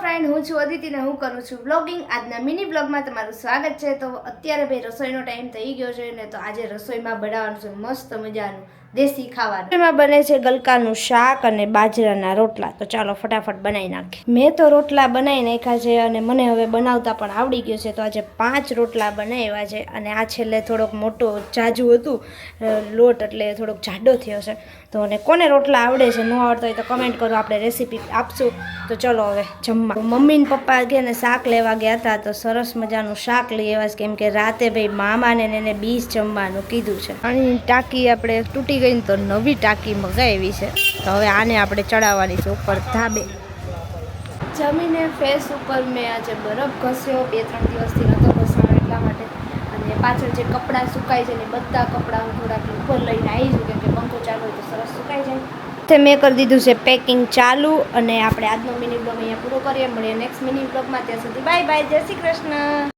Friend હું છું અદિતિ ને હું કરું છું બ્લોગિંગ આજના મિની બ્લોગમાં તમારું સ્વાગત છે. તો અત્યારે ભાઈ રસોઈનો ટાઈમ થઈ ગયો છે ને તો આજે રસોઈમાં બનાવવાનું છે. મસ્ત મજાનું. દેશી ખાવાનું. એમાં બને છે ગલકાનું શાક અને બાજરાના રોટલા. તો ચાલો ફટાફટ બનાવી નાખીએ. મેં તો રોટલા બનાવી નાખ્યા છે અને મને હવે બનાવતા પણ આવડી ગયું છે. તો આજે પાંચ રોટલા બનાવ્યા છે અને આ છેલ્લે થોડોક મોટો જાજુ હતું. લોટ એટલે થોડોક જાડો થયો છે. તો અને કોને રોટલા આવડે છે, ન આવડતો હોય તો કમેન્ટ કરો, આપણે રેસીપી આપશું. તો ચલો હવે જમવા. મમ્મી ને પપ્પા ગયા ને શાક લેવા ગયા હતા તો સરસ મજાનું શાક લઈ આવ્યા છે. કેમ કે રાતે ભાઈ મામાને એને બીજ જમવાનું કીધું છે. અને ટાંકી આપણે તૂટી ગઈ ને તો નવી ટાંકી મગાવી છે. તો હવે આને આપણે ચડાવવાની છે ઉપર ધાબે. જમીને ફેસ ઉપર મેં આજે બરફ ઘસ્યો. બે, ત્રણ દિવસથી નહોતો ઘસવાનો એટલા માટે. અને પાછળ જે કપડાં સુકાઈ છે ને બધા કપડાં હું થોડાક ઉપર લઈને આવી છું કેમ કે પંખો ચાલુ હોય તો સરસ સુકાઈ જાય. તે મેં કરી દીધું છે પેકિંગ ચાલુ અને આપણે આજનો મિની બ્લોગ અહીંયા પૂરો કરીએ. મળીએ નેક્સ્ટ મિની બ્લોગમાં ત્યાં સુધી બાય બાય જય શ્રી કૃષ્ણ.